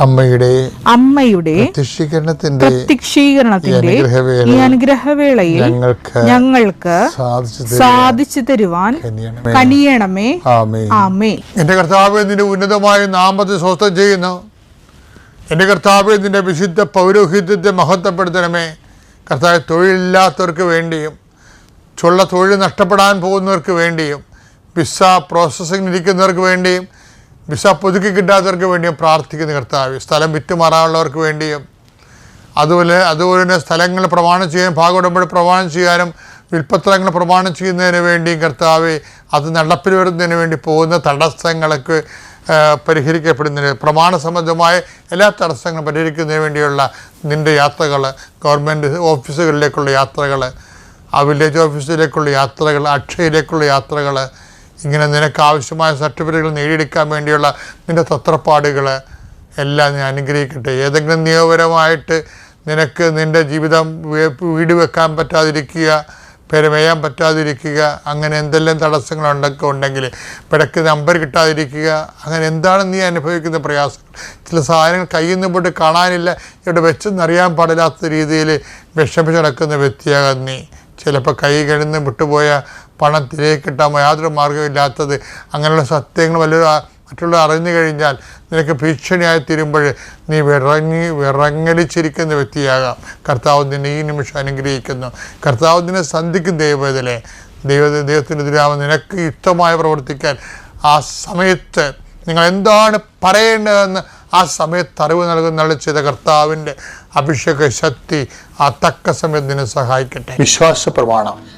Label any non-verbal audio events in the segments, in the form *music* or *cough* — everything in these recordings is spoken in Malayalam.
അമ്മയുടെ അമ്മയുടെ പ്രത്യക്ഷീകരണത്തിന്റെ ഈ പ്രത്യക്ഷീകരണത്തിന്റെ ഈ അനുഗ്രഹവേളയിൽ ഞങ്ങൾക്ക് സാധിച്ചു തരുവാൻ കനിയണമേ. ആമേ എന്റെ കർത്താവ് നിന്റെ ഉന്നതമായ നാമത്തെ സ്വസ്ഥം ചെയ്യുന്നു. എന്റെ കർത്താവ് നിന്റെ വിശുദ്ധ പൗരോഹിത്യത്തെ മഹത്വപ്പെടുത്തണമേ. കർത്താവ് തൊഴിലില്ലാത്തവർക്ക് വേണ്ടിയും ചുള്ള തൊഴിൽ നഷ്ടപ്പെടാൻ പോകുന്നവർക്ക് വേണ്ടിയും വിസ പ്രോസസ്സിംഗ് ഇരിക്കുന്നവർക്ക് വേണ്ടിയും വിസ പുതുക്കി കിട്ടാത്തവർക്ക് വേണ്ടിയും പ്രാർത്ഥിക്കുന്ന കർത്താവ് സ്ഥലം വിറ്റുമാറാനുള്ളവർക്ക് വേണ്ടിയും. അതുപോലെ അതുപോലെ തന്നെ സ്ഥലങ്ങൾ പ്രമാണം ചെയ്യാൻ ഭാഗമുടമ്പോൾ പ്രമാണം ചെയ്യാനും വിൽപ്പത്രങ്ങൾ പ്രമാണം ചെയ്യുന്നതിന് വേണ്ടിയും കർത്താവ് അത് നടപ്പിൽ വരുന്നതിന് വേണ്ടി പോകുന്ന തടസ്സങ്ങളൊക്കെ പരിഹരിക്കപ്പെടുന്നതിന് പ്രമാണ സംബന്ധമായ എല്ലാ തടസ്സങ്ങളും പരിഹരിക്കുന്നതിന് വേണ്ടിയുള്ള നിന്റെ യാത്രകൾ ഗവൺമെന്റ് ഓഫീസുകളിലേക്കുള്ള യാത്രകൾ ആ വില്ലേജ് ഓഫീസിലേക്കുള്ള യാത്രകൾ അക്ഷയയിലേക്കുള്ള യാത്രകൾ ഇങ്ങനെ നിനക്ക് ആവശ്യമായ സർട്ടിഫിക്കറ്റുകൾ നേടിയെടുക്കാൻ വേണ്ടിയുള്ള നിന്റെ തത്രപ്പാടുകൾ എല്ലാം ഞാൻ അനുഗ്രഹിക്കട്ടെ. ഏതെങ്കിലും നിയമപരമായിട്ട് നിനക്ക് നിന്റെ ജീവിതം വീട് വെക്കാൻ പറ്റാതിരിക്കുക പെരമേയാൻ പറ്റാതിരിക്കുക അങ്ങനെ എന്തെല്ലാം തടസ്സങ്ങളുണ്ടൊക്കെ ഉണ്ടെങ്കിൽ പിടക്ക് നമ്പർ കിട്ടാതിരിക്കുക അങ്ങനെ എന്താണ് നീ അനുഭവിക്കുന്ന പ്രയാസങ്ങൾ ചില സാധനങ്ങൾ കയ്യിൽ നിന്ന് പോയിട്ട് കാണാനില്ല ഇവിടെ വെച്ചെന്നറിയാൻ പാടില്ലാത്ത രീതിയിൽ വിഷമിച്ച് നടക്കുന്ന വ്യക്തിയാകാൻ നീ. ചിലപ്പോൾ കൈ കഴിഞ്ഞ് വിട്ടുപോയ പണം തിരികെ കിട്ടാൻ യാതൊരു മാർഗമില്ലാത്തത് അങ്ങനെയുള്ള സത്യങ്ങൾ വലിയ മറ്റുള്ളവർ അറിഞ്ഞു കഴിഞ്ഞാൽ നിനക്ക് ഭീഷണിയായി തീരുമ്പോൾ നീ വിറങ്ങി വിറങ്ങലിച്ചിരിക്കുന്ന വ്യക്തിയാകാം. കർത്താവ് നിന്നെ ഈ നിമിഷം അനുഗ്രഹിക്കുന്നു. കർത്താവ് നിന്നെ സന്ധിക്കും ദൈവത്തിലെ ദൈവ ദൈവത്തിന്റെ ദുരാമ നിനക്ക് യുക്തമായി പ്രവർത്തിക്കാൻ ആ സമയത്ത് നിങ്ങൾ എന്താണ് പറയേണ്ടതെന്ന് ആ സമയത്ത് അറിവ് നൽകുന്ന ചെയ്ത കർത്താവിന്റെ അഭിഷേക ശക്തി ആ തക്ക സമയത്ത് നിന്നെ സഹായിക്കട്ടെ. വിശ്വാസ പ്രമാണം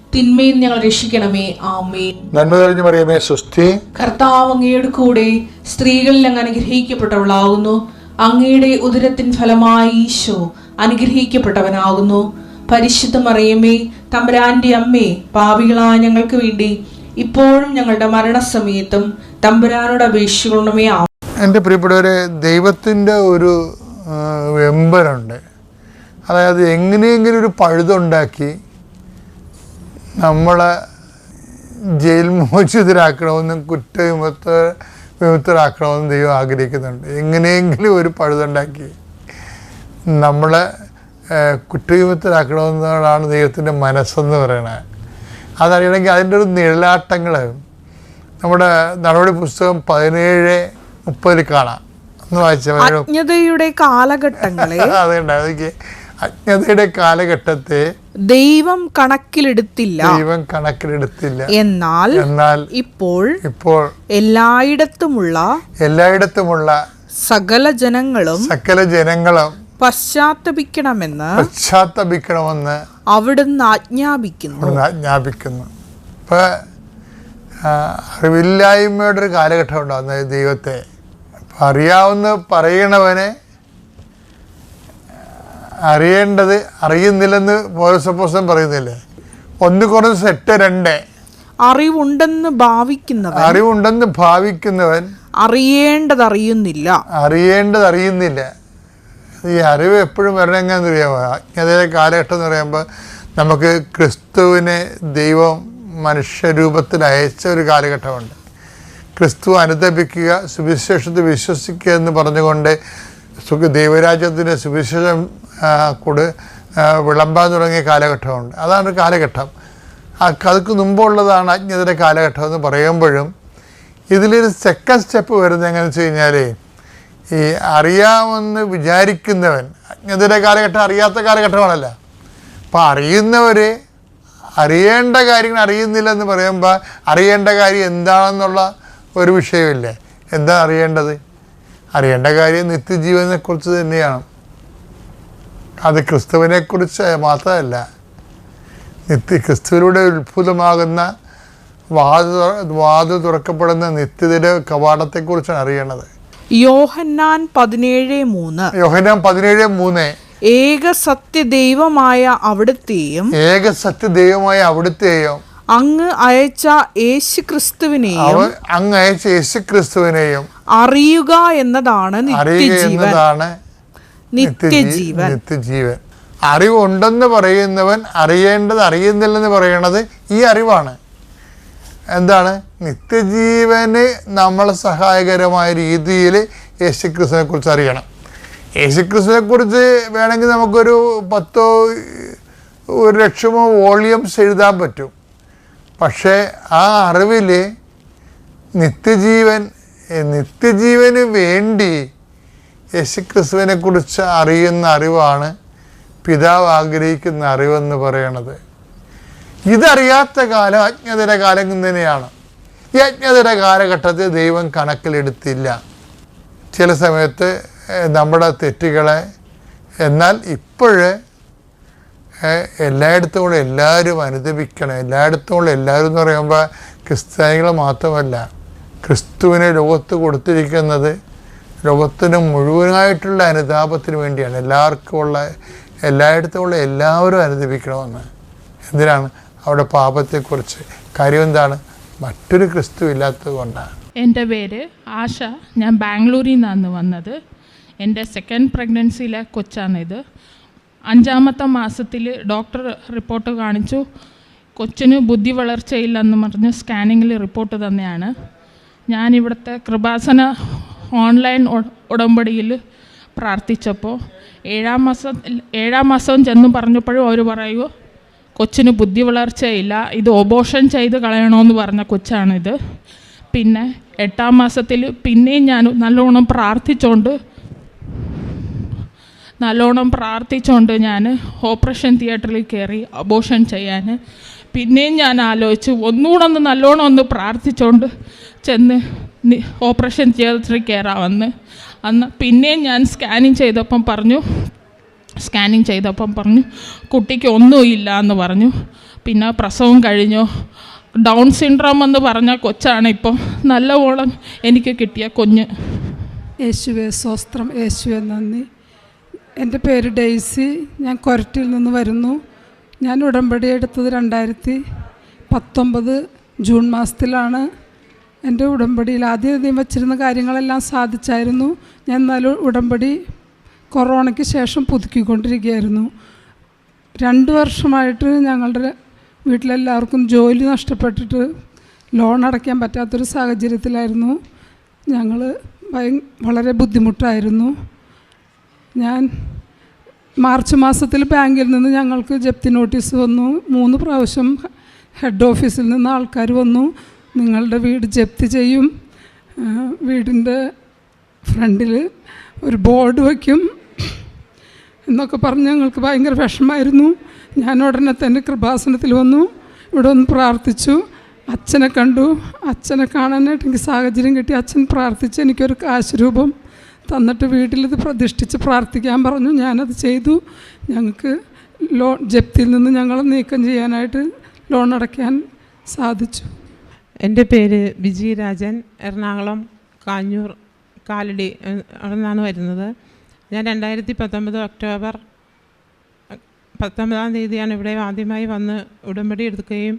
തിന്മയിൽ ഞങ്ങൾ രക്ഷിക്കണമേ. ആമേൻ. നന്മ കഴിഞ്ഞു പറയുമേ സുസ്ഥി കർത്താവ് അങ്ങയുടെ കൂടെ സ്ത്രീകളിൽ അങ്ങ് അനുഗ്രഹിക്കപ്പെട്ടവളാകുന്നു അങ്ങയുടെ ഉദരത്തിൻ ഫലമായി ഈശോ അനുഗ്രഹിക്കപ്പെട്ടവനാകുന്നു. പരിശുദ്ധ മറിയമേ തമ്പുരാന്റെ അമ്മേ പാപികളായ ഞങ്ങൾക്ക് വേണ്ടി ഇപ്പോഴും ഞങ്ങളുടെ മരണസമയത്തും തമ്പുരാനോട് അപേക്ഷിക്കണമേ. ആ എന്റെ പ്രിയപ്പെട്ടവരെ ദൈവത്തിന്റെ ഒരു വെമ്പനുണ്ട്. അതായത് എങ്ങനെയെങ്കിലും ഒരു പഴുതുണ്ടാക്കി നമ്മളെ ജയിൽ മോചിതരാക്കണമെന്നും കുറ്റവിമുക്ത വിമുക്തരാക്കണമെന്നും ദൈവം ആഗ്രഹിക്കുന്നുണ്ട്. എങ്ങനെയെങ്കിലും ഒരു പഴുതുണ്ടാക്കി നമ്മളെ കുറ്റവിമുക്തരാക്കണമെന്നാണ് ദൈവത്തിന്റെ മനസ്സെന്ന് പറയണത് അതറിയണമെങ്കിൽ അതിന്റെ ഒരു നിഴലാട്ടങ്ങൾ നമ്മുടെ നടപടി പുസ്തകം പതിനേഴ് മുപ്പതിൽ കാണാം. എന്ന് വായിച്ച കാലഘട്ടങ്ങളെ *laughs* അതൊക്കെ അജ്ഞതയുടെ കാലഘട്ടത്തെ ദൈവം കണക്കിലെടുത്തില്ല. ദൈവം കണക്കിലെടുത്തില്ല. എന്നാൽ എന്നാൽ ഇപ്പോൾ ഇപ്പോൾ എല്ലായിടത്തുമുള്ള എല്ലായിടത്തുമുള്ള സകല ജനങ്ങളും സകല ജനങ്ങളും പശ്ചാത്തപിക്കണമെന്ന് പശ്ചാത്തപിക്കണമെന്ന് അവിടുന്ന് ആജ്ഞാപിക്കുന്നു. അവിടുന്ന് ആജ്ഞാപിക്കുന്നു. ഇപ്പൊ അറിവില്ലായ്മയുടെ ഒരു കാലഘട്ടം ഉണ്ടാകുന്നത് ദൈവത്തെ. അപ്പം അറിയാവുന്ന പറയണവനെ അറിയേണ്ടത് അറിയുന്നില്ലെന്ന് പൗരസപ്പോസം പറയുന്നില്ലേ? ഒന്ന് കുറച്ച് എട്ട് രണ്ട്. അറിവുണ്ടെന്ന് ഭാവിക്കുന്നവൻ അറിവുണ്ടെന്ന് ഭാവിക്കുന്നവൻ അറിയേണ്ടത് അറിയുന്നില്ല. അറിയേണ്ടത് അറിയുന്നില്ല. ഈ അറിവ് എപ്പോഴും വരണമെന്ന് അറിയാമോ അജ്ഞതയുടെ കാലഘട്ടം എന്ന് പറയുമ്പോൾ നമുക്ക് ക്രിസ്തുവിനെ ദൈവം മനുഷ്യരൂപത്തിൽ അയച്ച ഒരു കാലഘട്ടമുണ്ട്. ക്രിസ്തു അനുദപിക്കുക സുവിശേഷത്തിൽ വിശ്വസിക്കുക എന്ന് പറഞ്ഞുകൊണ്ട് സുഖ ദൈവരാജ്യത്തിന്റെ സുവിശേഷം കൂടെ വിളമ്പാൻ തുടങ്ങിയ കാലഘട്ടമുണ്ട്. അതാണ് ഒരു കാലഘട്ടം. അതുക്ക് മുമ്പുള്ളതാണ് അജ്ഞതയുടെ കാലഘട്ടം എന്ന് പറയുമ്പോഴും ഇതിലൊരു സെക്കൻഡ് സ്റ്റെപ്പ് വരുന്നത് എങ്ങനെ വെച്ച് കഴിഞ്ഞാൽ ഈ അറിയാമെന്ന് വിചാരിക്കുന്നവൻ അജ്ഞതയുടെ കാലഘട്ടം അറിയാത്ത കാലഘട്ടമാണല്ല. അപ്പോൾ അറിയുന്നവർ അറിയേണ്ട കാര്യങ്ങൾ അറിയുന്നില്ലെന്ന് പറയുമ്പോൾ അറിയേണ്ട കാര്യം എന്താണെന്നുള്ള ഒരു വിഷയമില്ലേ. എന്താ അറിയേണ്ടത്? അറിയേണ്ട കാര്യം നിത്യജീവനെക്കുറിച്ച് തന്നെയാണ്. അത് ക്രിസ്തുവിനെക്കുറിച്ച് മാത്രമല്ല നിത്യ ക്രിസ്തുവിലൂടെ ഉത്ഭുതമാകുന്ന വാതു വാതു തുറക്കപ്പെടുന്ന നിത്യതയുടെ കവാടത്തെക്കുറിച്ചാണ് അറിയേണ്ടത്. യോഹന്നാൻ പതിനേഴ് മൂന്ന്. യോഹന്നാൻ പതിനേഴ് മൂന്ന്. ഏക സത്യദൈവമായ അവിടുത്തെയും ഏക സത്യ ദൈവമായ അവിടുത്തെയും അങ്ങ് അയച്ച യേശു ക്രിസ്തുവിനെയും അങ്ങ് അയച്ച യേശു ക്രിസ്തുവിനെയും അറിയുക എന്നതാണ് നിത്യജീവൻ. നിത്യജീവൻ. നിത്യജീവൻ. അറിവുണ്ടെന്ന് പറയുന്നവൻ അറിയേണ്ടത് അറിയുന്നില്ലെന്ന് പറയുന്നത് ഈ അറിവാണ്. എന്താണ്? നിത്യജീവന് നമ്മൾ സഹായകരമായ രീതിയിൽ യേശുക്രിസ്തുവിനെ കുറിച്ച് അറിയണം. യേശുക്രിസ്തുവിനെ കുറിച്ച് വേണമെങ്കിൽ നമുക്കൊരു പത്തോ ഒരു ലക്ഷമോ വോളിയംസ് എഴുതാൻ പറ്റും. പക്ഷേ ആ അറിവിൽ നിത്യജീവൻ നിത്യജീവന് വേണ്ടി യേശുക്രിസ്തുവിനെ കുറിച്ച് അറിയുന്ന അറിവാണ് പിതാവ് ആഗ്രഹിക്കുന്ന അറിവെന്ന് പറയണത്. ഇതറിയാത്ത കാലം അജ്ഞതയുടെ കാലം തന്നെയാണ്. ഈ അജ്ഞതയുടെ കാലഘട്ടത്തിൽ ദൈവം കണക്കിലെടുത്തില്ല. ചില സമയത്ത് നമ്മുടെ തെറ്റുകളെ എന്നാൽ ഇപ്പോഴ് എല്ലായിടത്തും കൂടെ എല്ലാവരും അനുദപിക്കണം. എല്ലായിടത്തും കൂടെ എല്ലാവരും എന്ന് പറയുമ്പോൾ ക്രിസ്ത്യാനികൾ മാത്രമല്ല ക്രിസ്തുവിനെ ലോകത്ത് കൊടുത്തിരിക്കുന്നത് ലോകത്തിന് മുഴുവനായിട്ടുള്ള അനുതാപത്തിന് വേണ്ടിയാണ്. എല്ലാവർക്കും ഉള്ള എല്ലായിടത്തും ഉള്ള എല്ലാവരും അനുദപിക്കണമെന്ന് എന്തിനാണ്? അവിടെ പാപത്തെക്കുറിച്ച്. കാര്യം എന്താണ്? മറ്റൊരു ക്രിസ്തു ഇല്ലാത്തത് കൊണ്ടാണ്. എന്റെ പേര് ആശ. ഞാൻ ബാംഗ്ലൂരിൽ നിന്നാണ് വന്നത്. എന്റെ സെക്കൻഡ് പ്രഗ്നൻസിയിലെ കൊച്ചാണിത്. അഞ്ചാമത്തെ മാസത്തിൽ ഡോക്ടർ റിപ്പോർട്ട് കാണിച്ചു. കൊച്ചിന് ബുദ്ധി വളർച്ചയില്ലെന്ന് പറഞ്ഞ് സ്കാനിങ്ങിൽ റിപ്പോർട്ട് തന്നെയാണ്. ഞാൻ ഇവിടുത്തെ കൃപാസന ഓൺലൈൻ ഉടമ്പടിയിൽ പ്രാർത്ഥിച്ചപ്പോൾ ഏഴാം മാസം ഏഴാം മാസം ചെന്ന് പറഞ്ഞപ്പോഴും അവർ പറയുമോ കൊച്ചിന് ബുദ്ധി വളർച്ചയില്ല ഇത് ഒബോഷൻ ചെയ്ത് കളയണമെന്ന് പറഞ്ഞ കൊച്ചാണിത്. പിന്നെ എട്ടാം മാസത്തിൽ പിന്നെയും ഞാൻ നല്ലോണം പ്രാർത്ഥിച്ചുകൊണ്ട് നല്ലോണം പ്രാർത്ഥിച്ചുകൊണ്ട് ഞാൻ ഓപ്പറേഷൻ തിയേറ്ററിൽ കയറി അബോഷൻ ചെയ്യാൻ. പിന്നെയും ഞാൻ ആലോചിച്ചു ഒന്നുകൂടെ ഒന്ന് നല്ലോണം ഒന്ന് പ്രാർത്ഥിച്ചുകൊണ്ട് ചെന്ന് ഓപ്പറേഷൻ തിയേറ്ററിൽ കയറാമെന്ന് അന്ന് പിന്നെയും ഞാൻ സ്കാനിങ് ചെയ്തപ്പം പറഞ്ഞു സ്കാനിങ് ചെയ്തപ്പം പറഞ്ഞു കുട്ടിക്ക് ഒന്നുമില്ല എന്ന് പറഞ്ഞു. പിന്നെ പ്രസവം കഴിഞ്ഞു. ഡൗൺ സിൻഡ്രോം എന്ന് പറഞ്ഞ കൊച്ചാണ് ഇപ്പം. നല്ലവോളം എനിക്ക് കിട്ടിയ കുഞ്ഞ്. യേശുവെ സ്വസ്ത്രം. യേശുവെ നന്ദി. എന്റെ പേര് ഡെയ്സി. ഞാൻ കൊരട്ടിൽ നിന്ന് വരുന്നു. ഞാൻ ഉടമ്പടി എടുത്തത് രണ്ടായിരത്തി പത്തൊമ്പത് ജൂൺ മാസത്തിലാണ്. എന്റെ ഉടമ്പടിയിൽ ആദ്യം ആദ്യം വച്ചിരുന്ന കാര്യങ്ങളെല്ലാം സാധിച്ചായിരുന്നു. ഞാൻ നല്ല ഉടമ്പടി കൊറോണയ്ക്ക് ശേഷം പുതുക്കിക്കൊണ്ടിരിക്കുകയായിരുന്നു. രണ്ട് വർഷമായിട്ട് ഞങ്ങളുടെ വീട്ടിലെല്ലാവർക്കും ജോലി നഷ്ടപ്പെട്ടിട്ട് ലോൺ അടയ്ക്കാൻ പറ്റാത്തൊരു സാഹചര്യത്തിലായിരുന്നു. ഞങ്ങൾ വളരെ ബുദ്ധിമുട്ടായിരുന്നു. ഞാൻ മാർച്ച് മാസത്തിൽ ബാങ്കിൽ നിന്ന് ഞങ്ങൾക്ക് ജപ്തി നോട്ടീസ് വന്നു. മൂന്ന് പ്രാവശ്യം ഹെഡ് ഓഫീസിൽ നിന്ന് ആൾക്കാർ വന്നു. നിങ്ങളുടെ വീട് ജപ്തി ചെയ്യും. വീടിന്റെ ഫ്രണ്ടിൽ ഒരു ബോർഡ് വയ്ക്കും. എന്നൊക്കെ പറഞ്ഞ് ഞങ്ങൾക്ക് ഭയങ്കര വിഷമായിരുന്നു ഞാൻ ഉടനെ തന്നെ കൃപാസനത്തിൽ വന്നു. ഇവിടെ ഒന്ന് പ്രാർത്ഥിച്ചു. അച്ഛനെ കണ്ടു. അച്ഛനെ കാണാനായിട്ട് എനിക്ക് സാഹചര്യം കിട്ടി. അച്ഛൻ പ്രാർത്ഥിച്ച് എനിക്കൊരു കാശുരൂപം തന്നിട്ട് വീട്ടിലിത് പ്രതിഷ്ഠിച്ച് പ്രാർത്ഥിക്കാൻ പറഞ്ഞു. ഞാനത് ചെയ്തു. ഞങ്ങൾക്ക് ലോൺ ജപ്തിയിൽ നിന്ന് ഞങ്ങളെ നീക്കം ചെയ്യാനായിട്ട് ലോൺ അടയ്ക്കാൻ സാധിച്ചു. എന്റെ പേര് ബിജി രാജൻ എറണാകുളം കാഞ്ഞൂർ കാലടി അവിടെ നിന്നാണ് വരുന്നത്. ഞാൻ രണ്ടായിരത്തി പത്തൊമ്പത് ഒക്ടോബർ പത്തൊമ്പതാം തീയതിയാണ് ഇവിടെ ആദ്യമായി വന്ന് ഉടമ്പടി എടുക്കുകയും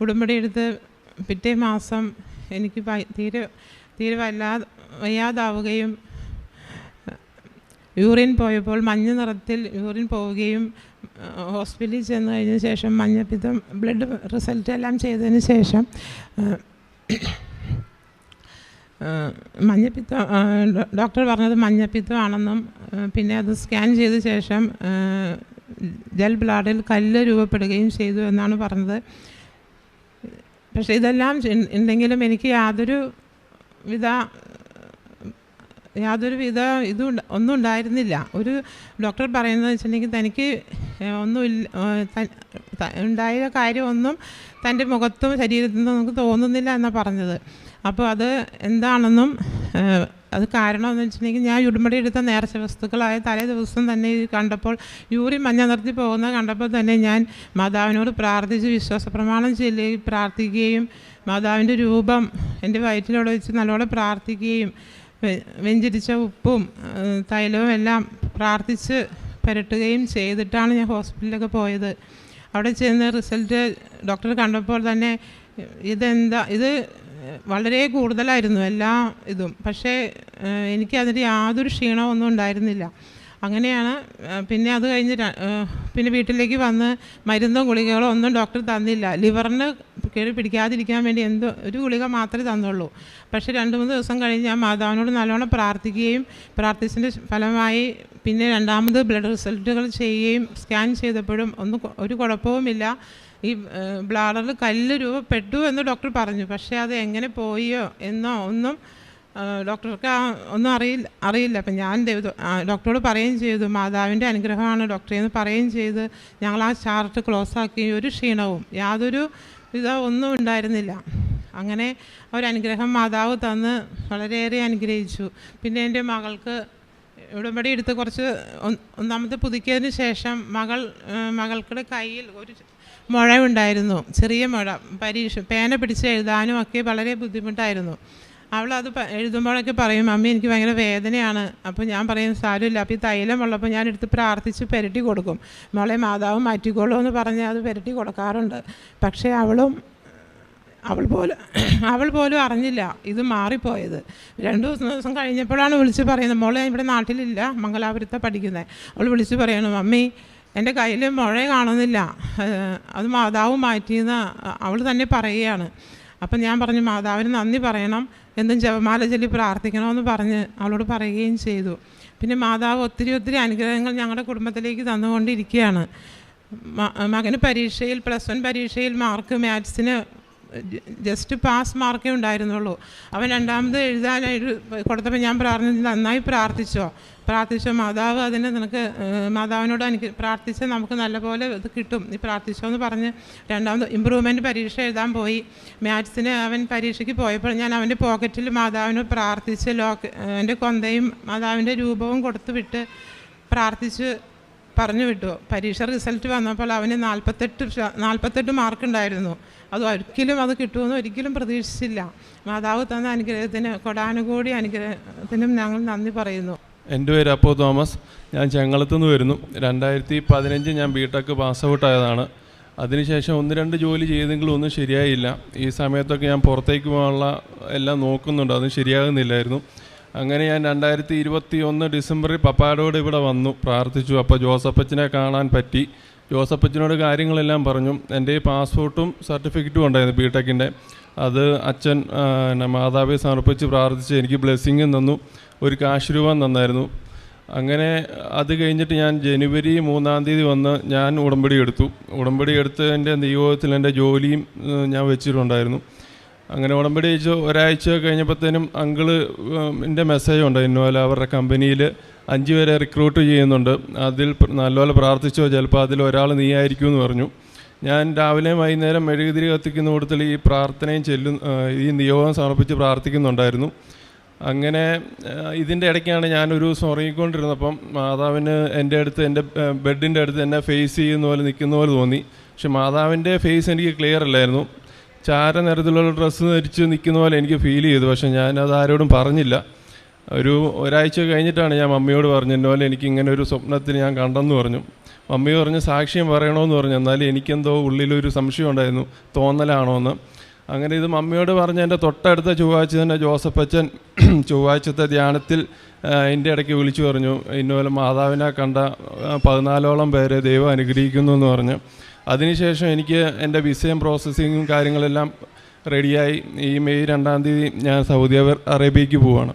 ഉടമ്പടി എടുത്ത് പിറ്റേ മാസം എനിക്ക് തീരെ തീരെ വല്ലാ വയ്യാതാവുകയും യൂറിൻ പോയപ്പോൾ മഞ്ഞ നിറത്തിൽ യൂറിൻ പോവുകയും ഹോസ്പിറ്റലിൽ ചെന്ന് കഴിഞ്ഞ ശേഷം മഞ്ഞപ്പിത്തം ബ്ലഡ് റിസൾട്ട് എല്ലാം ചെയ്തതിന് ശേഷം മഞ്ഞപ്പിത്തം ഡോക്ടർ പറഞ്ഞത് മഞ്ഞപ്പിത്തമാണെന്നും പിന്നെ അത് സ്കാൻ ചെയ്ത ശേഷം ജൽ ബ്ലാഡിൽ കല്ല് രൂപപ്പെടുകയും ചെയ്തു എന്നാണ് പറഞ്ഞത്. പക്ഷേ ഇതെല്ലാം ഉണ്ടെങ്കിലും എനിക്ക് യാതൊരു വിധ യാതൊരു വിധ ഇതും ഒന്നും ഉണ്ടായിരുന്നില്ല. ഒരു ഡോക്ടർ പറയുന്നത് വെച്ചിട്ടുണ്ടെങ്കിൽ തനിക്ക് ഒന്നും ഒന്നുമില്ല ഉണ്ടായ കാര്യമൊന്നും തന്റെ മുഖത്തും ശരീരത്തിൽ നിന്നും നമുക്ക് തോന്നുന്നില്ല എന്നാണ് പറഞ്ഞത്. അപ്പോൾ അത് എന്താണെന്നും അത് കാരണം എന്ന് വെച്ചിട്ടുണ്ടെങ്കിൽ ഞാൻ ഉടുമ്പടി എടുത്ത നേർച്ച വസ്തുക്കളായ തലേ ദിവസം തന്നെ കണ്ടപ്പോൾ യൂറി മഞ്ഞ നിർത്തി പോകുന്നത് കണ്ടപ്പോൾ തന്നെ ഞാൻ മാതാവിനോട് പ്രാർത്ഥിച്ച് വിശ്വാസ പ്രമാണം ചൊല്ലുകയും പ്രാർത്ഥിക്കുകയും മാതാവിന്റെ രൂപം എന്റെ വയറ്റിലൂടെ വെച്ച് നല്ലോണം പ്രാർത്ഥിക്കുകയും വെഞ്ചരിച്ച ഉപ്പും തൈലവും എല്ലാം പ്രാർത്ഥിച്ച് പുരട്ടുകയും ചെയ്തിട്ടാണ് ഞാൻ ഹോസ്പിറ്റലിലൊക്കെ പോയത്. അവിടെ ചെന്ന് റിസൾട്ട് ഡോക്ടർ കണ്ടപ്പോൾ തന്നെ ഇതെന്താ ഇത് വളരെ കൂടുതലായിരുന്നു എല്ലാ ഇതും. പക്ഷേ എനിക്കതിന്റെ യാതൊരു ക്ഷീണമൊന്നും ഉണ്ടായിരുന്നില്ല. അങ്ങനെയാണ്. പിന്നെ അത് കഴിഞ്ഞ് പിന്നെ വീട്ടിലേക്ക് വന്ന് മരുന്നോ ഗുളികകളോ ഒന്നും ഡോക്ടർ തന്നില്ല. ലിവറിന് കയറി പിടിക്കാതിരിക്കാൻ വേണ്ടി എന്തോ ഒരു ഗുളിക മാത്രമേ തന്നുള്ളൂ. പക്ഷേ രണ്ട് മൂന്ന് ദിവസം കഴിഞ്ഞ് ഞാൻ മാതാവിനോട് നല്ലോണം പ്രാർത്ഥിക്കുകയും പ്രാർത്ഥിച്ചതിന്റെ ഫലമായി പിന്നെ രണ്ടാമത് ബ്ലഡ് റിസൾട്ടുകൾ ചെയ്യുകയും സ്കാൻ ചെയ്തപ്പോഴും ഒന്നും ഒരു കുഴപ്പവുമില്ല. ഈ ബ്ലാഡറിൽ കല്ല് രൂപപ്പെട്ടു എന്ന് ഡോക്ടർ പറഞ്ഞു. പക്ഷേ അത് എങ്ങനെ പോയോ എന്നോ ഒന്നും ഡോക്ടർക്ക് ഒന്നും അറിയില്ല അറിയില്ല. അപ്പം ഞാൻ ദൈവ ഡോക്ടറോട് പറയുകയും ചെയ്തു. മാതാവിന്റെ അനുഗ്രഹമാണ് ഡോക്ടറെ എന്ന് പറയുകയും ചെയ്ത്. ഞങ്ങൾ ആ ചാർട്ട് ക്ലോസ് ആക്കി. ഒരു ക്ഷീണവും യാതൊരു ഇത് ഒന്നും ഉണ്ടായിരുന്നില്ല. അങ്ങനെ ഒരനുഗ്രഹം മാതാവ് തന്ന് വളരെയേറെ അനുഗ്രഹിച്ചു. പിന്നെ എന്റെ മകൾക്ക് ഉടമ്പടി എടുത്ത് കുറച്ച് ഒന്ന് ഒന്നാമത്തെ പുതുക്കിയതിന് ശേഷം മകൾ മകൾക്കുടെ കയ്യിൽ ഒരു മുഴ ഉണ്ടായിരുന്നു ചെറിയ മുഴ പരീക്ഷ പേന പിടിച്ച് എഴുതാനും ഒക്കെ വളരെ ബുദ്ധിമുട്ടായിരുന്നു. അവൾ അത് എഴുതുമ്പോഴൊക്കെ പറയും അമ്മ എനിക്ക് ഭയങ്കര വേദനയാണ്. അപ്പോൾ ഞാൻ പറയും സാരമില്ല. അപ്പോൾ ഈ തൈലം ഉള്ളപ്പോൾ ഞാൻ എടുത്ത് പ്രാർത്ഥിച്ച് പെരട്ടി കൊടുക്കും. മോളെ മാതാവ് മാറ്റിക്കോളൂ എന്ന് പറഞ്ഞ് അത് പെരട്ടി കൊടുക്കാറുണ്ട്. പക്ഷേ അവളും അവൾ പോലും അവൾ പോലും അറിഞ്ഞില്ല ഇത് മാറിപ്പോയത്. രണ്ട് ദിവസം ദിവസം കഴിഞ്ഞപ്പോഴാണ് വിളിച്ച് പറയുന്നത് മോളെ ഇവിടെ നാട്ടിലില്ല. മംഗലാപുരത്തെ പഠിക്കുന്നത് അവൾ വിളിച്ച് പറയണു മമ്മി എന്റെ കയ്യിൽ മുഴ കാണുന്നില്ല. അത് മാതാവ് മാറ്റിയെന്ന് അവൾ തന്നെ പറയുകയാണ്. അപ്പം ഞാൻ പറഞ്ഞു മാതാവിന് നന്ദി പറയണം. എന്തും ജപമാല ചൊല്ലി പ്രാർത്ഥിക്കണമെന്ന് പറഞ്ഞ് അവളോട് പറയുകയും ചെയ്തു. പിന്നെ മാതാവ് ഒത്തിരി ഒത്തിരി അനുഗ്രഹങ്ങൾ ഞങ്ങളുടെ കുടുംബത്തിലേക്ക് തന്നുകൊണ്ടിരിക്കുകയാണ്. മകന് പരീക്ഷയിൽ പ്ലസ് വൺ പരീക്ഷയിൽ മാർക്ക് മാത്സിന് ജസ്റ്റ് പാസ് മാർക്കേ ഉണ്ടായിരുന്നുള്ളൂ. അവൻ രണ്ടാമത് എഴുതാനായിട്ട് കൊടുത്തപ്പോൾ ഞാൻ പറഞ്ഞു നന്നായി പ്രാർത്ഥിച്ചോ? പ്രാർത്ഥിച്ചു മാതാവ് അതിന് നിനക്ക് മാതാവിനോട് എനിക്ക് പ്രാർത്ഥിച്ച് നമുക്ക് നല്ലപോലെ ഇത് കിട്ടും. നീ പ്രാർത്ഥിച്ചോ എന്ന് പറഞ്ഞ് രണ്ടാമത് ഇമ്പ്രൂവ്മെന്റ് പരീക്ഷ എഴുതാൻ പോയി. മാത്സിന് അവൻ പരീക്ഷയ്ക്ക് പോയപ്പോൾ ഞാൻ അവന്റെ പോക്കറ്റിൽ മാതാവിനോട് പ്രാർത്ഥിച്ച് ലോക്ക് എന്റെ കൊന്തയും മാതാവിന്റെ രൂപവും കൊടുത്തു വിട്ട് പ്രാർത്ഥിച്ച് പറഞ്ഞു വിട്ടു. പരീക്ഷ റിസൾട്ട് വന്നപ്പോൾ അവന് നാൽപ്പത്തെട്ട് നാൽപ്പത്തെട്ട് മാർക്കുണ്ടായിരുന്നു അത് ഒരിക്കലും അത് കിട്ടുമെന്ന് ഒരിക്കലും പ്രതീക്ഷിച്ചില്ല. മാതാവ് തന്ന അനുഗ്രഹത്തിന് കൊടാനുകൂടി അനുഗ്രഹത്തിനും ഞങ്ങൾ നന്ദി പറയുന്നു. എന്റെ പേര് അപ്പോ തോമസ്. ഞാൻ ചെങ്ങളത്തു നിന്ന് വരുന്നു. രണ്ടായിരത്തി പതിനഞ്ച് ഞാൻ ബി ടെക് പാസ് ഔട്ട് ആയതാണ്. അതിനുശേഷം ഒന്ന് രണ്ട് ജോലി ചെയ്തെങ്കിലും ഒന്നും ശരിയായില്ല. ഈ സമയത്തൊക്കെ ഞാൻ പുറത്തേക്ക് പോകാനുള്ള എല്ലാം നോക്കുന്നുണ്ട്. അതും ശരിയാകുന്നില്ലായിരുന്നു. അങ്ങനെ ഞാൻ രണ്ടായിരത്തി ഇരുപത്തി ഒന്ന് ഡിസംബറിൽ പപ്പായോട് ഇവിടെ വന്നു. പ്രാർത്ഥിച്ചു. അപ്പോൾ ജോസഫച്ചനെ കാണാൻ പറ്റി. ജോസഫച്ചനോട് കാര്യങ്ങളെല്ലാം പറഞ്ഞു. എന്റെ ഈ പാസ്പോർട്ടും സർട്ടിഫിക്കറ്റും ഉണ്ടായിരുന്നു ബി ടെക്കിന്റെ അത് അച്ഛൻ മാതാവെ സമർപ്പിച്ച് പ്രാർത്ഥിച്ച് എനിക്ക് ബ്ലെസ്സിങ്ങും തന്നു. ഒരു കാശ് രൂപ തന്നായിരുന്നു. അങ്ങനെ അത് കഴിഞ്ഞിട്ട് ഞാൻ ജനുവരി മൂന്നാം തീയതി വന്ന് ഞാൻ ഉടമ്പടി എടുത്തു. ഉടമ്പടി എടുത്ത് എന്റെ നിയോഗത്തിൽ എന്റെ ജോലിയും ഞാൻ വെച്ചിട്ടുണ്ടായിരുന്നു. അങ്ങനെ ഉടമ്പടി വെച്ച് ഒരാഴ്ച കഴിഞ്ഞപ്പോഴത്തേനും അങ്കിൾ എന്റെ മെസ്സേജ് ഉണ്ട് ഇന്നോല അവരുടെ കമ്പനിയിൽ അഞ്ച് പേരെ റിക്രൂട്ട് ചെയ്യുന്നുണ്ട്. അതിൽ നല്ലപോലെ പ്രാർത്ഥിച്ചോ ചിലപ്പോൾ അതിൽ ഒരാൾ നീ ആയിരിക്കും എന്ന് പറഞ്ഞു. ഞാൻ രാവിലെയും വൈകുന്നേരം മെഴുകുതിരി കത്തിക്കുന്ന കൂട്ടത്തിൽ ഈ പ്രാർത്ഥനയും ചെല്ലും ഈ നിയോഗം സമർപ്പിച്ച് പ്രാർത്ഥിക്കുന്നുണ്ടായിരുന്നു. അങ്ങനെ ഇതിന്റെ ഇടയ്ക്കാണ് ഞാനൊരു ദിവസം ഉറങ്ങിക്കൊണ്ടിരുന്നപ്പം മാതാവിന് എന്റെ അടുത്ത് എന്റെ ബെഡിന്റെ അടുത്ത് എന്നെ ഫേസ് ചെയ്യുന്ന പോലെ നിൽക്കുന്ന പോലെ തോന്നി. പക്ഷെ മാതാവിന്റെ ഫേസ് എനിക്ക് ക്ലിയർ അല്ലായിരുന്നു. ചാര നിറത്തിലുള്ള ഡ്രസ്സ് ധരിച്ച് നിൽക്കുന്ന പോലെ എനിക്ക് ഫീൽ ചെയ്തു. പക്ഷെ ഞാനത് ആരോടും പറഞ്ഞില്ല. ഒരു ഒരാഴ്ച കഴിഞ്ഞിട്ടാണ് ഞാൻ മമ്മിയോട് പറഞ്ഞു എന്നെ പോലെ എനിക്ക് ഇങ്ങനെ ഒരു സ്വപ്നത്തിൽ ഞാൻ കണ്ടെന്ന് പറഞ്ഞു. മമ്മി പറഞ്ഞ് സാക്ഷ്യം പറയണമെന്ന് പറഞ്ഞു. എന്നാലും എനിക്കെന്തോ ഉള്ളിലൊരു സംശയം ഉണ്ടായിരുന്നു. തോന്നലാണോ എന്ന് അങ്ങനെ ഇത് മമ്മിയോട് പറഞ്ഞ എന്റെ തൊട്ടടുത്ത ചൊവ്വാഴ്ച തന്നെ ജോസഫ് അച്ഛൻ *clears throat* ചൊവ്വാഴ്ചത്തെ ധ്യാനത്തിൽ എന്റെ ഇടയ്ക്ക് വിളിച്ചു പറഞ്ഞു. ഇന്നുപോലെ മാതാവിനെ കണ്ട പതിനാലോളം പേരെ ദൈവം അനുഗ്രഹിക്കുന്നു എന്ന് പറഞ്ഞു. അതിനുശേഷം എനിക്ക് എന്റെ വിസയും പ്രോസസ്സിങ്ങും കാര്യങ്ങളെല്ലാം റെഡിയായി. ഈ മെയ് രണ്ടാം തീയതി ഞാൻ സൗദി അറേ- അറേബ്യയ്ക്ക് പോവാണ്.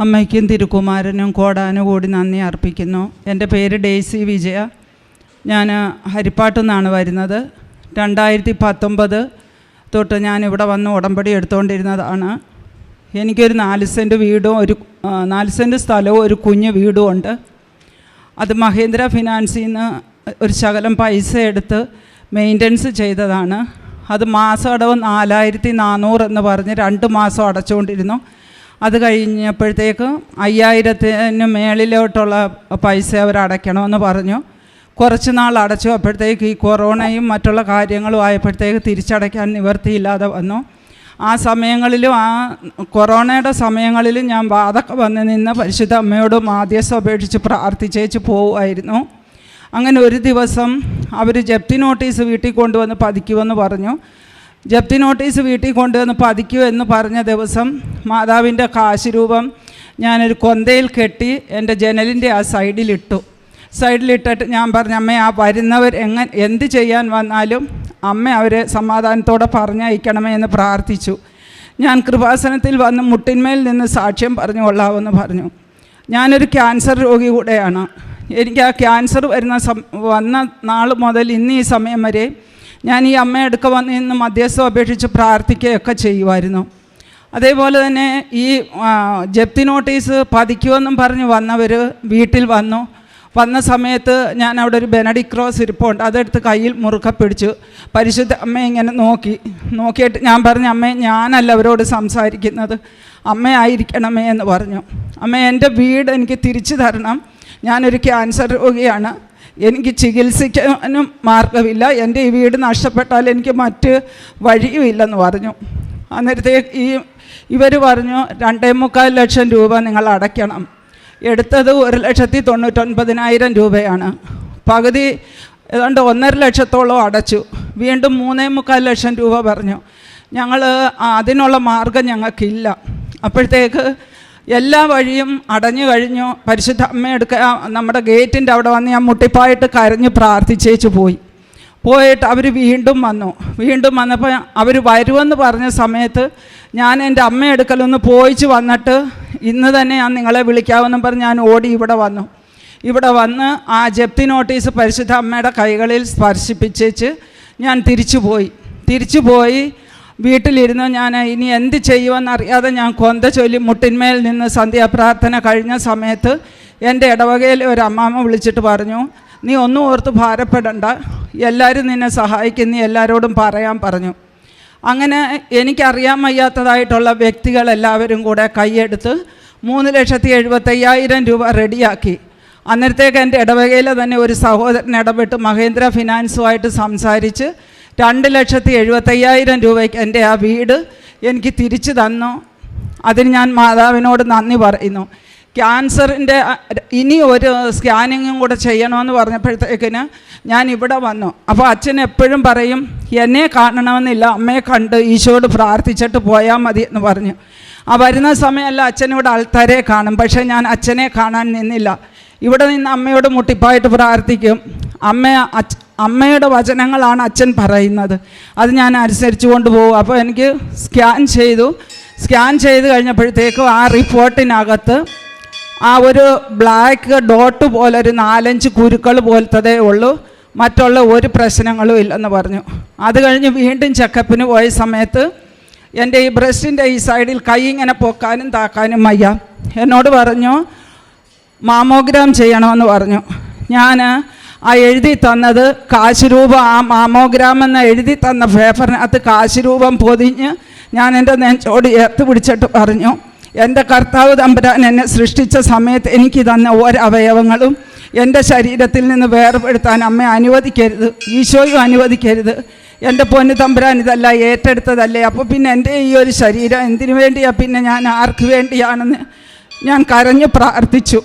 അമ്മയ്ക്കും തിരുക്കുമാരനും കോടാനും കൂടി നന്ദി അർപ്പിക്കുന്നു. എന്റെ പേര് ഡേസി വിജയ. ഞാൻ ഹരിപ്പാട്ടിൽ നിന്നാണ് വരുന്നത്. രണ്ടായിരത്തി പത്തൊമ്പത് തൊട്ട് ഞാൻ ഇവിടെ വന്ന് ഉടമ്പടി എടുത്തുകൊണ്ടിരുന്നതാണ് എനിക്കൊരു നാല് സെന്റ് വീടും ഒരു നാല് സെന്റ് സ്ഥലവും ഒരു കുഞ്ഞ് വീടും ഉണ്ട്. അത് മഹേന്ദ്ര ഫിനാൻസിൽ നിന്ന് ഒരു ശകലം പൈസ എടുത്ത് മെയിന്റനൻസ് ചെയ്തതാണ്. അത് മാസം അടവ് നാലായിരത്തി നാനൂറ് എന്ന് പറഞ്ഞ് രണ്ട് മാസം അടച്ചുകൊണ്ടിരുന്നു അത് കഴിഞ്ഞപ്പോഴത്തേക്ക് അയ്യായിരത്തിന് മേളിലോട്ടുള്ള പൈസ അവർ അടയ്ക്കണമെന്ന് പറഞ്ഞു. കുറച്ച് നാൾ അടച്ചു. അപ്പോഴത്തേക്ക് ഈ കൊറോണയും മറ്റുള്ള കാര്യങ്ങളും ആയപ്പോഴത്തേക്ക് തിരിച്ചടയ്ക്കാൻ നിവർത്തിയില്ലാതെ വന്നു. ആ സമയങ്ങളിലും ആ കൊറോണയുടെ സമയങ്ങളിലും ഞാൻ വാതൊക്കെ വന്ന് നിന്ന് പരിശുദ്ധ അമ്മയോട് മാധ്യസ്ഥ അപേക്ഷിച്ച് പ്രാർത്ഥിച്ചേച്ച് പോവുമായിരുന്നു. അങ്ങനെ ഒരു ദിവസം അവർ ജപ്തി നോട്ടീസ് വീട്ടിൽ കൊണ്ടുവന്ന് പതിക്കുമെന്ന് പറഞ്ഞു. ജപ്തി നോട്ടീസ് വീട്ടിൽ കൊണ്ടുവന്ന് പതിക്കൂ എന്ന് പറഞ്ഞ ദിവസം മാതാവിന്റെ കാശ് രൂപം ഞാനൊരു കൊന്തയിൽ കെട്ടി എന്റെ ജനലിന്റെ ആ സൈഡിലിട്ടു സൈഡിലിട്ടിട്ട് ഞാൻ പറഞ്ഞു അമ്മ ആ വരുന്നവർ എങ്ങനെ എന്ത് ചെയ്യാൻ വന്നാലും അമ്മ അവരെ സമാധാനത്തോടെ പറഞ്ഞയക്കണമേ എന്ന് പ്രാർത്ഥിച്ചു. ഞാൻ കൃപാസനത്തിൽ വന്ന് മുട്ടിന്മേൽ നിന്ന് സാക്ഷ്യം പറഞ്ഞു കൊള്ളാമെന്ന് പറഞ്ഞു. ഞാനൊരു ക്യാൻസർ രോഗി കൂടെയാണ്. എനിക്ക് ആ ക്യാൻസർ വരുന്ന സം വന്ന നാൾ മുതൽ ഇന്ന് ഈ സമയം വരെ ഞാൻ ഈ അമ്മയെടുക്ക വന്ന് ഇന്ന് മധ്യസ്ഥം അപേക്ഷിച്ച് പ്രാർത്ഥിക്കുകയൊക്കെ ചെയ്യുമായിരുന്നു. അതേപോലെ തന്നെ ഈ ജപ്തി നോട്ടീസ് പതിക്കുമെന്നും പറഞ്ഞ് വന്നവർ വീട്ടിൽ വന്നു. വന്ന സമയത്ത് ഞാൻ അവിടെ ഒരു ബെനഡിക് ക്രോസ് ഇരിപ്പുണ്ട്. അതെടുത്ത് കയ്യിൽ മുറുക്ക പിടിച്ചു. പരിശുദ്ധ അമ്മ ഇങ്ങനെ നോക്കി. നോക്കിയിട്ട് ഞാൻ പറഞ്ഞു അമ്മേ ഞാനല്ല അവരോട് സംസാരിക്കുന്നത്. അമ്മയായിരിക്കണമേ എന്ന് പറഞ്ഞു. അമ്മ എന്റെ വീട് എനിക്ക് തിരിച്ചു തരണം. ഞാനൊരു ക്യാൻസർ രോഗിയാണ്. എനിക്ക് ചികിത്സിക്കാനും മാർഗമില്ല എന്റെ ഈ വീട് നഷ്ടപ്പെട്ടാൽ എനിക്ക് മറ്റ് വഴിയുമില്ലെന്ന് പറഞ്ഞു. അന്നേരത്തേക്ക് ഈ ഇവർ പറഞ്ഞു രണ്ടേ മുക്കാൽ ലക്ഷം രൂപ നിങ്ങൾ അടയ്ക്കണം. എടുത്തത് ഒരു ലക്ഷത്തി തൊണ്ണൂറ്റൊൻപതിനായിരം രൂപയാണ്. പകുതി ഏതാണ്ട് ഒന്നര ലക്ഷത്തോളം അടച്ചു. വീണ്ടും മൂന്നേ മുക്കാൽ ലക്ഷം രൂപ പറഞ്ഞു. ഞങ്ങൾ അതിനുള്ള മാർഗം ഞങ്ങൾക്കില്ല. അപ്പോഴത്തേക്ക് എല്ലാ വഴിയും അടഞ്ഞു കഴിഞ്ഞു. പരിശുദ്ധ അമ്മയെടുക്ക നമ്മുടെ ഗേറ്റിന്റെ അവിടെ വന്ന് ഞാൻ മുട്ടിപ്പായിട്ട് കരഞ്ഞ് പ്രാർത്ഥിച്ചേച്ച് പോയി. പോയിട്ട് അവർ വീണ്ടും വന്നു. വീണ്ടും വന്നപ്പോൾ അവർ വരുമെന്ന് പറഞ്ഞ സമയത്ത് ഞാൻ എന്റെ അമ്മയെടുക്കലൊന്ന് പോയിച്ച് വന്നിട്ട് ഇന്ന് തന്നെ ഞാൻ നിങ്ങളെ വിളിക്കാമെന്നും പറഞ്ഞ് ഞാൻ ഓടി ഇവിടെ വന്നു. ഇവിടെ വന്ന് ആ ജപ്തി നോട്ടീസ് പരിശുദ്ധ അമ്മയുടെ കൈകളിൽ സ്പർശിപ്പിച്ചേച്ച് ഞാൻ തിരിച്ചു പോയി. തിരിച്ചു പോയി വീട്ടിലിരുന്ന് ഞാൻ ഇനി എന്ത് ചെയ്യുമെന്നറിയാതെ ഞാൻ കൊന്ത ചൊല്ലി മുട്ടിന്മേൽ നിന്ന് സന്ധ്യാപ്രാർത്ഥന കഴിഞ്ഞ സമയത്ത് എന്റെ ഇടവകയിൽ ഒരു അമ്മാമ്മ വിളിച്ചിട്ട് പറഞ്ഞു നീ ഒന്നും ഓർത്ത് ഭാരപ്പെടണ്ട. എല്ലാവരും നിന്നെ സഹായിക്കുന്ന എല്ലാവരോടും പറയാൻ പറഞ്ഞു. അങ്ങനെ എനിക്കറിയാൻ വയ്യാത്തതായിട്ടുള്ള വ്യക്തികളെല്ലാവരും കൂടെ കൈയെടുത്ത് മൂന്ന് ലക്ഷത്തി എഴുപത്തയ്യായിരം രൂപ റെഡിയാക്കി. അന്നേരത്തേക്ക് എന്റെ ഇടവകയിൽ തന്നെ ഒരു സഹോദരൻ ഇടപെട്ട് മഹേന്ദ്ര ഫിനാൻസുമായിട്ട് സംസാരിച്ച് രണ്ട് ലക്ഷത്തി എഴുപത്തയ്യായിരം രൂപയ്ക്ക് എന്റെ ആ വീട് എനിക്ക് തിരിച്ചു തന്നു. അതിന് ഞാൻ മാതാവിനോട് നന്ദി പറയുന്നു. ക്യാൻസറിന്റെ ഇനി ഒരു സ്കാനിങ്ങും കൂടെ ചെയ്യണമെന്ന് പറഞ്ഞപ്പോഴത്തേക്കിന് ഞാൻ ഇവിടെ വന്നു. അപ്പോൾ അച്ഛൻ എപ്പോഴും പറയും എന്നെ കാണണമെന്നില്ല അമ്മയെ കണ്ട് ഈശോട് പ്രാർത്ഥിച്ചിട്ട് പോയാൽ മതി എന്ന് പറഞ്ഞു. ആ വരുന്ന സമയമല്ല അച്ഛനോട് ആൾക്കാരെ കാണും. പക്ഷേ ഞാൻ അച്ഛനെ കാണാൻ നിന്നില്ല. ഇവിടെ നിന്ന് അമ്മയോട് മുട്ടിപ്പായിട്ട് പ്രാർത്ഥിക്കും. അമ്മ അമ്മയുടെ വചനങ്ങളാണ് അച്ഛൻ പറയുന്നത്. അത് ഞാൻ അനുസരിച്ചു കൊണ്ടുപോകും അപ്പോൾ എനിക്ക് സ്കാൻ ചെയ്തു. സ്കാൻ ചെയ്ത് കഴിഞ്ഞപ്പോഴത്തേക്കും ആ റിപ്പോർട്ടിനകത്ത് ആ ഒരു ബ്ലാക്ക് ഡോട്ട് പോലെ ഒരു നാലഞ്ച് കുരുക്കൾ പോലത്തതേ ഉള്ളൂ. മറ്റുള്ള ഒരു പ്രശ്നങ്ങളും ഇല്ലെന്ന് പറഞ്ഞു. അത് കഴിഞ്ഞ് വീണ്ടും ചെക്കപ്പിന് പോയ സമയത്ത് എന്റെ ഈ ബ്രസ്റ്റിന്റെ ഈ സൈഡിൽ കൈ ഇങ്ങനെ പൊക്കാനും താക്കാനും വയ്യ. എന്നോട് പറഞ്ഞു മാമോഗ്രാം ചെയ്യണമെന്ന് പറഞ്ഞു. ഞാൻ ആ എഴുതി തന്നത് കാശുരൂപം ആ മാമോഗ്രാം എന്ന് എഴുതി തന്ന പേപ്പറിനകത്ത് കാശുരൂപം പൊതിഞ്ഞ് ഞാൻ എന്റെ നെഞ്ചോട് ഏർത്ത് പിടിച്ചിട്ട് പറഞ്ഞു എന്റെ കർത്താവ് തമ്പുരാൻ എന്നെ സൃഷ്ടിച്ച സമയത്ത് എനിക്ക് തന്ന ഓരോ അവയവങ്ങളും എന്റെ ശരീരത്തിൽ നിന്ന് വേർപെടുത്താൻ അമ്മ അനുവദിക്കരുത് ഈശോയും അനുവദിക്കരുത്. എന്റെ പൊന്നു തമ്പുരാൻ ഇതല്ല ഏറ്റെടുത്തതല്ലേ. അപ്പോൾ പിന്നെ എന്റെ ഈ ഒരു ശരീരം എന്തിനു വേണ്ടിയാണ് പിന്നെ ഞാൻ ആർക്ക് വേണ്ടിയാണെന്ന് ഞാൻ കരഞ്ഞു പ്രാർത്ഥിച്ചു.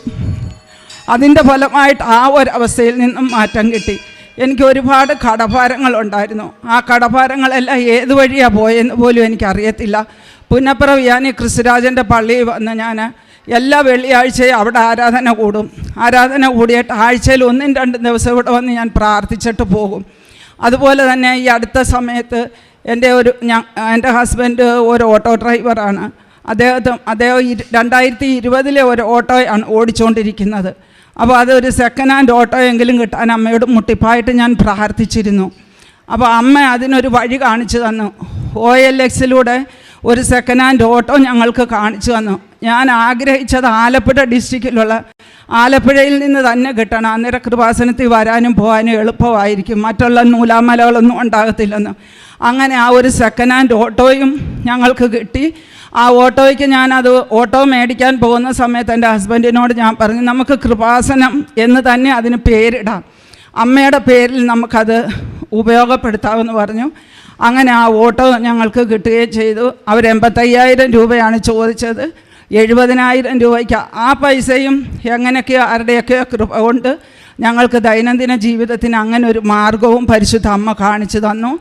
അതിന്റെ ഫലമായിട്ട് ആ ഒരവസ്ഥയിൽ നിന്നും മാറ്റം കിട്ടി. എനിക്ക് ഒരുപാട് കടഭാരങ്ങളുണ്ടായിരുന്നു ആ കടഭാരങ്ങളെല്ലാം ഏത് വഴിയാണ് പോയെന്ന് പോലും എനിക്കറിയത്തില്ല. പുന്നപ്പുറ വിയാനി ക്രിസ്തുരാജന്റെ പള്ളിയിൽ വന്ന് ഞാൻ എല്ലാ വെള്ളിയാഴ്ചയും അവിടെ ആരാധന കൂടും. ആരാധന കൂടിയിട്ട് ആഴ്ചയിൽ ഒന്നും രണ്ടും ദിവസം ഇവിടെ വന്ന് ഞാൻ പ്രാർത്ഥിച്ചിട്ട് പോകും. അതുപോലെ തന്നെ ഈ അടുത്ത സമയത്ത് എന്റെ ഒരു ഞാൻ എന്റെ ഹസ്ബൻഡ് ഒരു ഓട്ടോ ഡ്രൈവറാണ് അദ്ദേഹത്തും അദ്ദേഹം രണ്ടായിരത്തി ഇരുപതിലെ ഒരു ഓട്ടോയാണ് ഓടിച്ചുകൊണ്ടിരിക്കുന്നത് അപ്പോൾ അതൊരു സെക്കൻഡ് ഹാൻഡ് ഓട്ടോ എങ്കിലും കിട്ടാൻ അമ്മയോട് മുട്ടിപ്പായിട്ട് ഞാൻ പ്രാർത്ഥിച്ചിരുന്നു. അപ്പോൾ അമ്മ അതിനൊരു വഴി കാണിച്ചു തന്നു. ഒ എൽ എക്സിലൂടെ ഒരു സെക്കൻഡ് ഹാൻഡ് ഓട്ടോ ഞങ്ങൾക്ക് കാണിച്ചു തന്നു. ഞാൻ ആഗ്രഹിച്ചത് ആലപ്പുഴ ഡിസ്ട്രിക്റ്റിലുള്ള ആലപ്പുഴയിൽ നിന്ന് തന്നെ കിട്ടണം. അന്നേരം കൃപാസനത്തിൽ വരാനും പോകാനും എളുപ്പമായിരിക്കും. മറ്റുള്ള നൂലാമലകളൊന്നും ഉണ്ടാകത്തില്ലെന്ന്. അങ്ങനെ ആ ഒരു സെക്കൻഡ് ഹാൻഡ് ഓട്ടോയും ഞങ്ങൾക്ക് കിട്ടി. ആ ഓട്ടോയ്ക്ക് ഞാനത് ഓട്ടോ മേടിക്കാൻ പോകുന്ന സമയത്ത് എന്റെ ഹസ്ബൻഡിനോട് ഞാൻ പറഞ്ഞു നമുക്ക് കൃപാസനം എന്ന് തന്നെ അതിന് പേരിടാം. അമ്മയുടെ പേരിൽ നമുക്കത് ഉപയോഗപ്പെടുത്താമെന്ന് പറഞ്ഞു. അങ്ങനെ ആ ഓട്ടോ ഞങ്ങൾക്ക് കിട്ടുകയും ചെയ്തു. അവർ എൺപത്തയ്യായിരം രൂപയാണ് ചോദിച്ചത്. എഴുപതിനായിരം രൂപയ്ക്ക് ആ പൈസയും എങ്ങനെയൊക്കെയോ ആരുടെയൊക്കെയോ കൃപ കൊണ്ട് ഞങ്ങൾക്ക് ദൈനംദിന ജീവിതത്തിന് അങ്ങനെ ഒരു മാർഗവും പരിശുദ്ധ അമ്മ കാണിച്ചു തന്നു.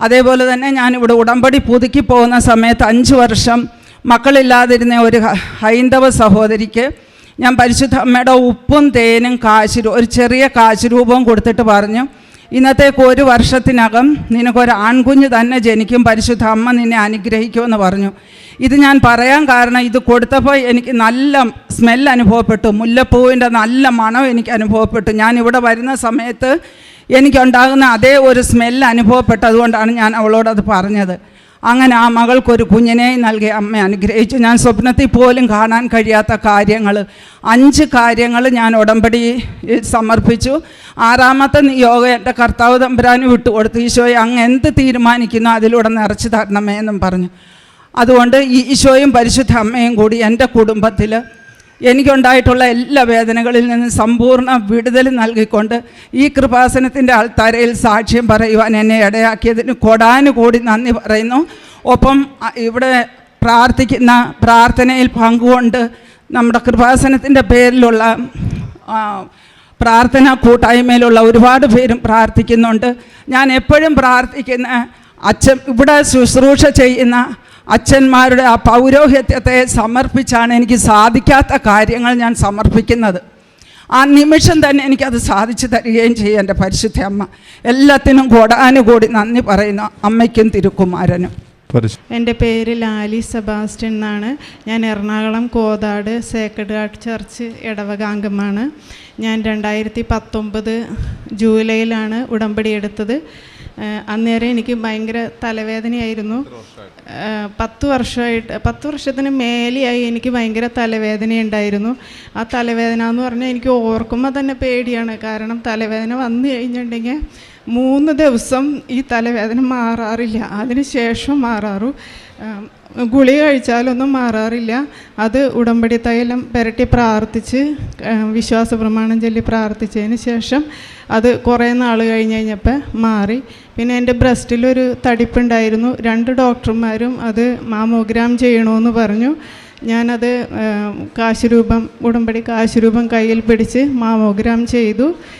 അതേപോലെ തന്നെ ഞാനിവിടെ ഉടമ്പടി പുതുക്കി പോകുന്ന സമയത്ത് അഞ്ച് വർഷം മക്കളില്ലാതിരുന്ന ഒരു ഹൈന്ദവ സഹോദരിക്ക് ഞാൻ പരിശുദ്ധ അമ്മയുടെ ഉപ്പും തേനും കാശ് ഒരു ചെറിയ കാശ് രൂപവും കൊടുത്തിട്ട് പറഞ്ഞു ഇന്നത്തേക്ക് ഒരു വർഷത്തിനകം നിനക്കൊരു ആൺകുഞ്ഞ് തന്നെ ജനിക്കും പരിശുദ്ധ അമ്മ നിന്നെ അനുഗ്രഹിക്കുമെന്ന് പറഞ്ഞു. ഇത് ഞാൻ പറയാൻ കാരണം ഇത് കൊടുത്തപ്പോൾ എനിക്ക് നല്ല സ്മെൽ അനുഭവപ്പെട്ടു മുല്ലപ്പൂവിന്റെ നല്ല മണം എനിക്ക് അനുഭവപ്പെട്ടു. ഞാൻ ഇവിടെ വരുന്ന സമയത്ത് എനിക്കുണ്ടാകുന്ന അതേ ഒരു സ്മെല്ല് അനുഭവപ്പെട്ടതുകൊണ്ടാണ് ഞാൻ അവളോടത് പറഞ്ഞത്. അങ്ങനെ ആ മകൾക്കൊരു കുഞ്ഞിനെ നൽകി അമ്മ അനുഗ്രഹിച്ചു. ഞാൻ സ്വപ്നത്തിൽ പോലും കാണാൻ കഴിയാത്ത കാര്യങ്ങൾ. അഞ്ച് കാര്യങ്ങൾ ഞാൻ ഉടമ്പടി സമർപ്പിച്ചു. ആറാമത്തെ യോഗ എന്റെ കർത്താവ് തമ്പുരാന് വിട്ടുകൊടുത്തു. ഈശോയെ അങ്ങ് എന്ത് തീരുമാനിക്കുന്നു അതിലൂടെ നിറച്ച് തരണമേ എന്നും പറഞ്ഞു. അതുകൊണ്ട് ഈശോയും പരിശുദ്ധ അമ്മയും കൂടി എന്റെ കുടുംബത്തിൽ എനിക്കുണ്ടായിട്ടുള്ള എല്ലാ വേദനകളിൽ നിന്നും സമ്പൂർണ വിടുതൽ നൽകിക്കൊണ്ട് ഈ കൃപാസനത്തിന്റെ ആൾത്താരയിൽ സാക്ഷ്യം പറയുവാൻ എന്നെ ഇടയാക്കിയതിന് കൊടാനുകൂടി നന്ദി പറയുന്നു. ഒപ്പം ഇവിടെ പ്രാർത്ഥിക്കുന്ന പ്രാർത്ഥനയിൽ പങ്കുകൊണ്ട് നമ്മുടെ കൃപാസനത്തിന്റെ പേരിലുള്ള പ്രാർത്ഥന കൂട്ടായ്മയിലുള്ള ഒരുപാട് പേരും പ്രാർത്ഥിക്കുന്നുണ്ട്. ഞാൻ എപ്പോഴും പ്രാർത്ഥിക്കുന്ന അച്ഛൻ ഇവിടെ ശുശ്രൂഷ ചെയ്യുന്ന അച്ഛന്മാരുടെ ആ പൗരോഹിത്യത്തെ സമർപ്പിച്ചാണ് എനിക്ക് സാധിക്കാത്ത കാര്യങ്ങൾ ഞാൻ സമർപ്പിക്കുന്നത്. ആ നിമിഷം തന്നെ എനിക്കത് സാധിച്ചു തരികയും ചെയ്യും എന്റെ പരിശുദ്ധ അമ്മ. എല്ലാത്തിനും കൂടാനുകൂടി നന്ദി പറയുന്ന അമ്മയ്ക്കും തിരുക്കുമാരനും. എന്റെ പേര് ലാലി സെബാസ്റ്റ്യൻ എന്നാണ്. ഞാൻ Ernakulam Kothad sacred heart church ഇടവക അംഗമാണ് ഞാൻ രണ്ടായിരത്തി പത്തൊമ്പത് ജൂലൈയിലാണ് ഉടമ്പടി എടുത്തത്. അന്നേരം എനിക്ക് ഭയങ്കര തലവേദനയായിരുന്നു. പത്ത് വർഷമായിട്ട് പത്ത് വർഷത്തിന് മേലെയായി എനിക്ക് ഭയങ്കര തലവേദന ഉണ്ടായിരുന്നു ആ തലവേദന എന്ന് പറഞ്ഞാൽ എനിക്ക് ഓർക്കുമ്പോൾ തന്നെ പേടിയാണ്. കാരണം തലവേദന വന്നു കഴിഞ്ഞിട്ടുണ്ടെങ്കിൽ മൂന്ന് ദിവസം ഈ തലവേദന മാറാറില്ല. അതിന് ശേഷം മാറാറു. ഗുളി കഴിച്ചാലൊന്നും മാറാറില്ല. അത് ഉടമ്പടി തൈലം പുരട്ടി പ്രാർത്ഥിച്ച് വിശ്വാസ പ്രമാണം ചൊല്ലി പ്രാർത്ഥിച്ചതിന് ശേഷം അത് കുറേ നാൾ കഴിഞ്ഞ് കഴിഞ്ഞപ്പോൾ മാറി. പിന്നെ എന്റെ ബ്രസ്റ്റിലൊരു തടിപ്പുണ്ടായിരുന്നു. രണ്ട് ഡോക്ടർമാരും അത് മാമോഗ്രാം ചെയ്യണമെന്ന് പറഞ്ഞു. ഞാനത് കാശുരൂപം കാശ് രൂപം ഉടമ്പടി കാശുരൂപം കയ്യിൽ പിടിച്ച് മാമോഗ്രാം ചെയ്തു.